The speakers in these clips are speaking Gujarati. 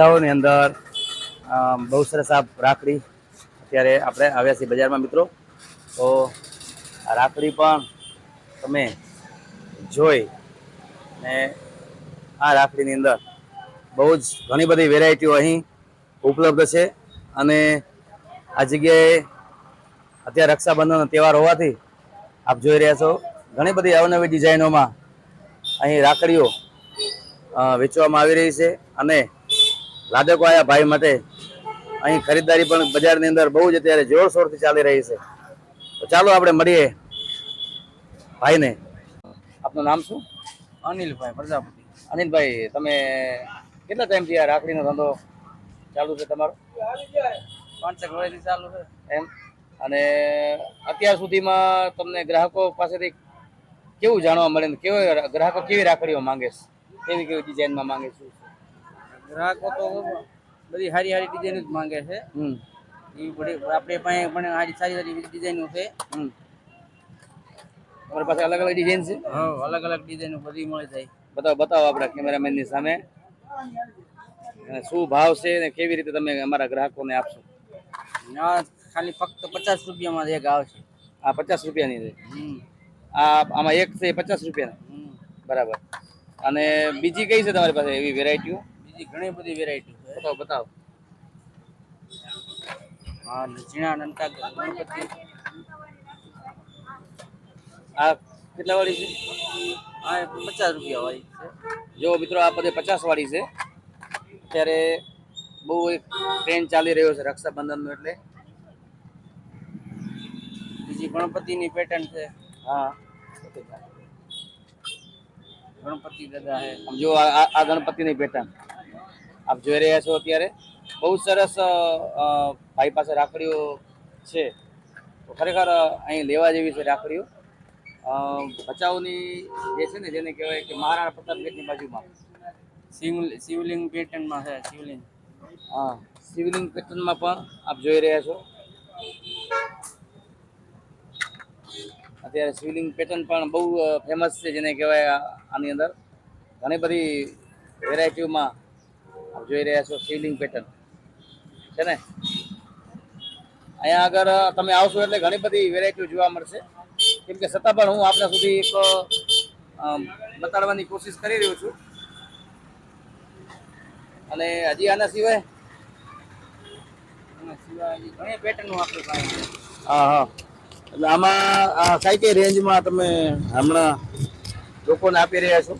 ભચાઉની અંદર બહુ સરસ આ રાખડી અત્યારે આપણે આવ્યા છીએ બજારમાં, મિત્રો. તો આ રાખડી પણ તમે જોઈ ને આ રાખડીની અંદર બહુ જ ઘણી બધી વેરાયટીઓ અહીં ઉપલબ્ધ છે. અને આ જગ્યાએ અત્યારે રક્ષાબંધનનો તહેવાર હોવાથી આપ જોઈ રહ્યા છો, ઘણી બધી અવનવી ડિઝાઇનોમાં અહીં રાખડીઓ વેચવામાં આવી રહી છે. અને લાદકો આયા ભાઈ માટે અહીં ખરીદદારી પણ બજારની અંદર બહુ જ અત્યારે જોરશોરથી ચાલી રહી છે. તો ચાલો આપણે મળીએ ભાઈને. આપનું નામ શું? અનિલભાઈ પ્રજાપતિ. અનિલભાઈ તમે કેટલા ટાઈમથી આ રાખડીનો ધંધો ચાલુ છે તમારો? પાંચેક વર્ષથી ચાલુ છે. એમ? અને અત્યાર સુધીમાં તમને ગ્રાહકો પાસેથી કેવું જાણવા મળે ને કેવો ગ્રાહકો કેવી રાખડીઓ માંગે છે? કેવી કેવી ડિઝાઇનમાં માંગે છે? ગ્રાહકો તો બધી સારી સારી ડિઝાઇન જ માંગે છે. હમ. એ બધી આપણે પાસે પણ સારી સારી સારી ડિઝાઇનો છે. હમ. તમારી પાસે અલગ અલગ ડિઝાઇન છે? હા અલગ અલગ ડિઝાઇનો બધી મળી જાય. બતાવો બતાવો આપણા કેમેરામેનની સામે. અને શું ભાવ છે ને કેવી રીતે તમે અમારા ગ્રાહકોને આપશો? ના ખાલી ફક્ત પચાસ રૂપિયામાં એક એક આવશે આ પચાસ રૂપિયાની છે? હમ. આ આમાં એક છે પચાસ રૂપિયાના? હમ. બરાબર. અને બીજી કઈ છે તમારી પાસે એવી વેરાયટીઓ બીજી ઘણી બધી વેરાયટી છે. બતાવો બતાવો. હા ઝીણા નનકા ગણપતિ. આ કેટલા વાળી છે? એ પચાસ રૂપિયા વાળી છે. જો મિત્રો આ બધે પચાસ વાળી છે. અત્યારે બહુ એક ટ્રેન્ડ ચાલી રહ્યો છે રક્ષાબંધનનો એટલે. બીજી ગણપતિની પેટર્ન છે. હા. ગણપતિ દાદા હે. જો આ આ- આ ગણપતિની પેટર્ન આપ જોઈ રહ્યા છો અત્યારે. બહુ સરસ ભાઈ પાસે રાખડીઓ છે. તો ખરેખર અહીં લેવા જેવી છે રાખડીઓ. ભચાઉની જે છે ને જેને કહેવાય કે મહારાણા પ્રતાપ ગેટની બાજુમાં. શિવ શિવલિંગ પેટર્નમાં છે શિવલિંગ. હા શિવલિંગ પેટર્નમાં પણ આપ જોઈ રહ્યા છો. અત્યારે શિવલિંગ પેટર્ન પણ બહુ ફેમસ છે જેને કહેવાય આની અંદર. ઘણી બધી વેરાયટીઓમાં જોઈ રહ્યા છો સિવિલિંગ પેટર્ન છે ને? અહીંયા આગળ તમે આવશો એટલે ઘણી બધી વેરાયટીઓ જોવા મળશે. કેમ કે છતાં પણ હું આપના સુધી એક બતાડવાની કોશિશ કરી રહ્યો છું. અને હજી આના સિવાય અને સિવાય આપણી હા હા. એટલે આમાં કઈ કઈ રેન્જમાં તમે હમણાં લોકોને આપી રહ્યા છો.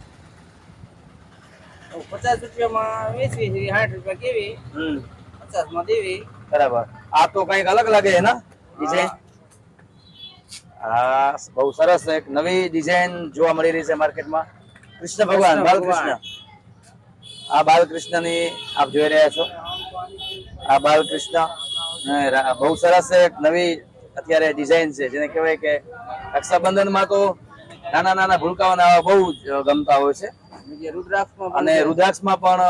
પચાસ રૂપિયામાં વેચવી છે સાઠ રૂપિયા કેવી? પચાસમાં દેવી. બરાબર. આ તો કંઈક અલગ લાગે છે ને ડિઝાઇન હા. બહુ સરસ એક નવી ડિઝાઇન જોવા મળી રહી છે માર્કેટમાં કૃષ્ણ ભગવાન કૃષ્ણ બાલકૃષ્ણ. આ બાલકૃષ્ણની આપ જોઈ રહ્યા છો. આ બાલકૃષ્ણ બહુ સરસ એક નવી અત્યારે ડિઝાઇન છે જેને કહેવાય કે રક્ષાબંધનમાં તો નાના નાના ભૂલકાઓને બહુ જ ગમતા હોય છે. અને રુદ્રાક્ષમાં પણ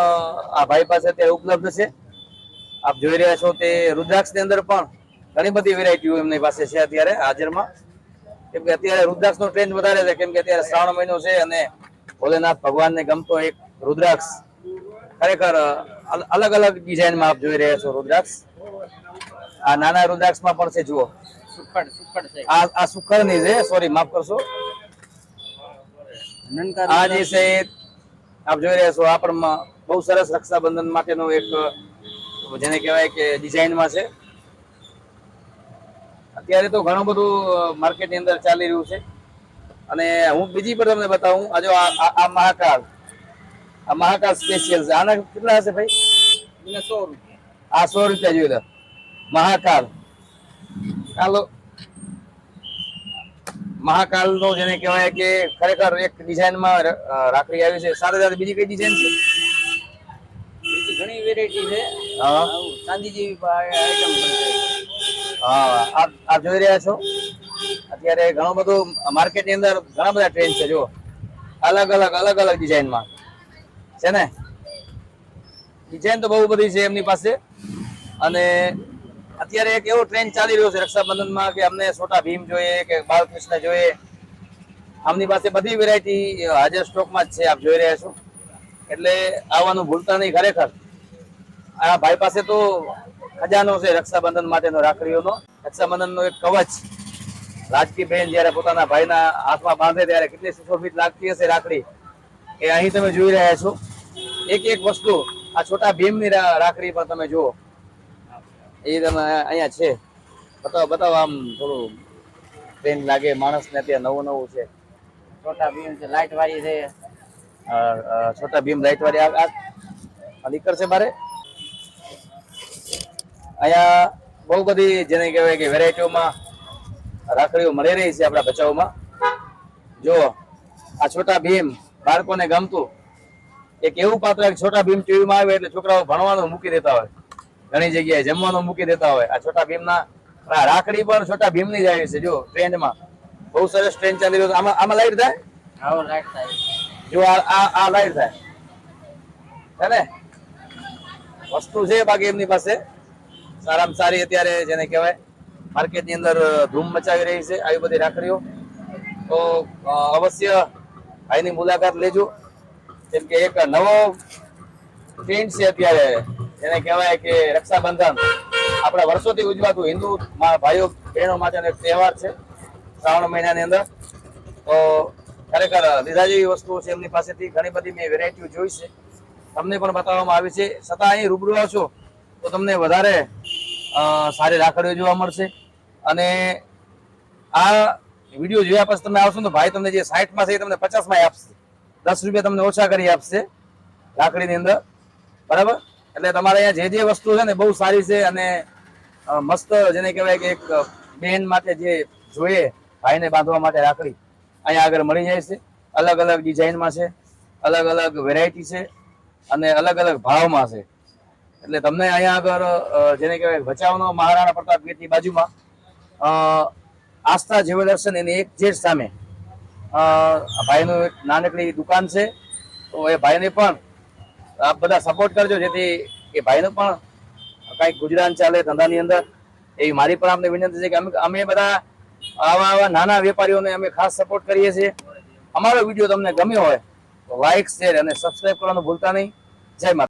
આ ભાઈ પાસે અત્યારે ઉપલબ્ધ છે. આપ જોઈ રહ્યા છો તે રુદ્રાક્ષની અંદર પણ ઘણી બધી વેરાયટીઓ એમની પાસે છે અત્યારે હાજરમાં. કેમ કે અત્યારે રુદ્રાક્ષનો ટ્રેન્ડ વધારે છે. કેમ કે અત્યારે શ્રાવણ મહિનો છે અને ભોલેનાથ ભગવાનને ગમતો એક રુદ્રાક્ષ ખરેખર અલગ અલગ ડિઝાઇનમાં આપ જોઈ રહ્યા છો રુદ્રાક્ષ. આ નાના રુદ્રાક્ષમાં પણ છે જુઓ. સુખડ સુખડ છે. આ આ સુખરની છે સોરી માફ કરશો. આ જે છે આપ જોઈ રહ્યા છો આ પણ બહુ સરસ રક્ષાબંધન માટેનો એક જેને કહેવાય કે ડિઝાઇનમાં છે. અત્યારે તો ઘણું બધું માર્કેટની અંદર ચાલી રહ્યું છે. અને હું બીજી પણ તમને બતાવું આ જો આ મહાકાળ આ મહાકાળ સ્પેશિયલ છે. આના કેટલા હશે ભાઈ? સો રૂપિયા. આ સો રૂપિયા જોઈ લો. મહાકાળ ચાલો મહાકાલ નો જેને કહેવાય કે ખરેખર એક ડિઝાઇનમાં રાખડી આવી છે. સાથે સાથે બીજી કઈ ડિઝાઇન છે? ઘણી વેરાયટી છે. હા. ચાંદી જેવી આઈટમ હા આપ આપ જોઈ રહ્યા છો? અત્યારે ઘણું બધું માર્કેટની અંદર ઘણા બધા ટ્રેન્ડ છે જો અલગ અલગ અલગ અલગ ડિઝાઇનમાં છે ને? ડિઝાઇન તો બહુ બધી છે એમની પાસે. અને અત્યારે એક એવો ટ્રેન્ડ ચાલી રહ્યો છે રક્ષાબંધનમાં કે અમને છોટા ભીમ જોઈએ, કે બાળકૃષ્ણ જોઈએ. આમની પાસે બધી વેરાયટી હાજર સ્ટોકમાં જ છે, આપ જોઈ રહ્યા છો. એટલે આવવાનું ભૂલતા નહીં ખરેખર. આ ભાઈ પાસે તો ખજાનો છે રક્ષાબંધન માટેનો, રાખડીઓનો. રક્ષાબંધનનો એક કવચ. રાજકી બેન જ્યારે પોતાના ભાઈના હાથમાં બાંધે ત્યારે કેટલી સુશોભિત લાગતી હશે રાખડી. એ અહીં તમે જોઈ રહ્યા છો. એક એક વસ્તુ, આ છોટા ભીમની રાખડી પણ તમે જુઓ. એ તમે અહીંયા છે. બતાવો બતાવો આમ થોડું ટ્રેન લાગે માણસને અત્યારે નવું નવું છે. છોટા ભીમ છે લાઈટ વાળી છે છોટા ભીમ લાઈટ વાળી આ નીકળશે મારે. અહીંયા બહુ બધી જેને કહેવાય કે વેરાયટીઓમાં રાખડીઓ મળી રહી છે આપણા બચાવમાં. જો આ છોટા ભીમ બાળકોને ગમતું. એક એવું પાત્ર છોટા ભીમ ટીવીમાં આવે એટલે છોકરાઓ ભણવાનું મૂકી દેતા હોય. ઘણી જગ્યાએ જમવાનું મૂકી દેતા હોય. આ છોટા ભીમના રાખડી પણ છોટા ભીમની જ આવી છે જો ટ્રેન્ડમાં. બહુ સરસ ટ્રેન ચાલી રહ્યો આમાં આમાં લાઈટ થાય? આવો લાઈટ થાય. જો આ આ લાઈટ થાય. હે ને? વસ્તુ છે બાકી એમની પાસે. સારામાં સારી અત્યારે જેને કહેવાય માર્કેટની અંદર ધૂમ મચાવી રહી છે આવી બધી રાખડીઓ. તો અવશ્ય ભાઈની મુલાકાત લેજો. કેમ કે એક નવો ટ્રેન્ડ છે અત્યારે. જેને કહેવાય કે રક્ષાબંધન. આપણા વર્ષોથી ઉજવાતું હિન્દુ ભાઈઓ, બહેનો માટેનો એક તહેવાર છે શ્રાવણ મહિનાની અંદર. તો ખરેખર લીધા જેવી વસ્તુઓ છે એમની પાસેથી ઘણી બધી મેં વેરાયટીઓ જોઈ છે. તમને પણ બતાવવામાં આવી છે. છતાં અહીં રૂબરૂ આવશો તો તમને વધારે સારી રાખડીઓ જોવા મળશે. અને આ વીડિયો જોયા પછી તમે આવશો તો ભાઈ તમને જે સાઠમાં છે એ તમને પચાસમાં આપશે. દસ રૂપિયા તમને ઓછા કરી આપશે રાખડીની અંદર. બરાબર? એટલે તમારે અહીંયા જે જે વસ્તુ છે ને બહુ સારી છે અને મસ્ત જેને કહેવાય કે એક બહેન માટે જે જોઈએ, ભાઈને બાંધવા માટે રાખડી, અહીંયા આગળ મળી જાય છે. અલગ અલગ ડિઝાઇનમાં છે, અલગ અલગ વેરાયટી છે અને અલગ અલગ ભાવમાં છે. એટલે તમને અહીંયા આગળ જેને કહેવાય ભચાઉનો મહારાણા પ્રતાપ ગેટની બાજુમાં આસ્થા જ્વેલર્સ એની એક જેટ સામે ભાઈનું એક નાનકડી દુકાન છે. તો એ ભાઈને પણ આપ બધા સપોર્ટ કરજો, જેથી એ ભાઈનું પણ કંઈક ગુજરાન ચાલે ધંધાની અંદર. એવી મારી પણ આપને વિનંતી છે કે અમે બધા આવા આવા નાના વેપારીઓને અમે ખાસ સપોર્ટ કરીએ છીએ. અમારો વીડિયો તમને ગમ્યો હોય તો લાઇક શેર અને સબસ્ક્રાઇબ કરવાનું ભૂલતા નહીં. જય માતા